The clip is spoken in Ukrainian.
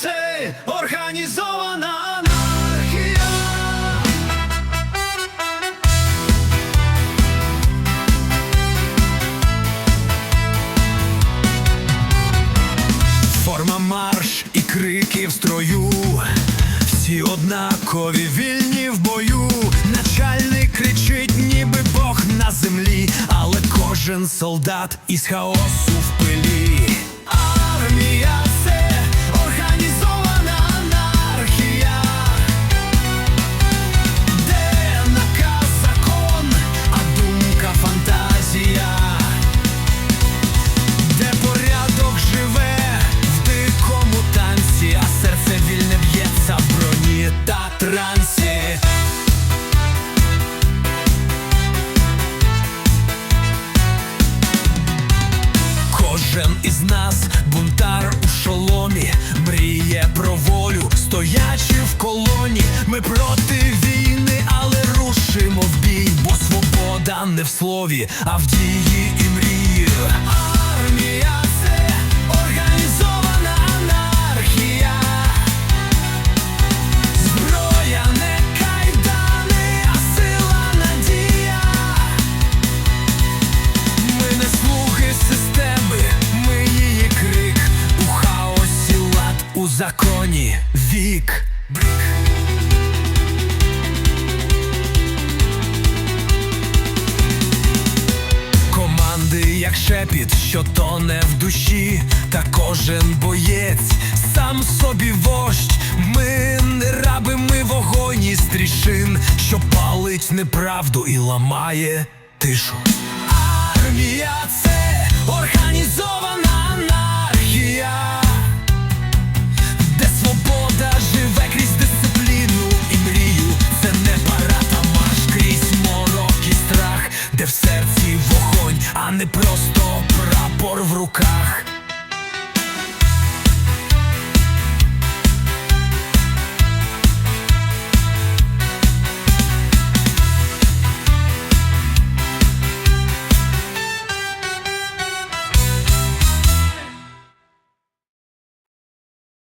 це організована анархія. Форма марш і крики в строю, всі однакові вільні в бою. Начальник кричить, ніби Бог на землі, але кожен солдат із хаосу в пилі. Кожен із нас бунтар у шоломі, мріє про волю, стоячи в колоні. Ми проти війни, але рушимо в бій, бо свобода не в слові, а в дії законі вік. Команди, як шепіт, що тоне в душі, та кожен боєць сам собі вождь. Ми не раби, ми вогонь із трішин, що палить неправду і ламає тишу. Армія це організована не просто прапор в руках.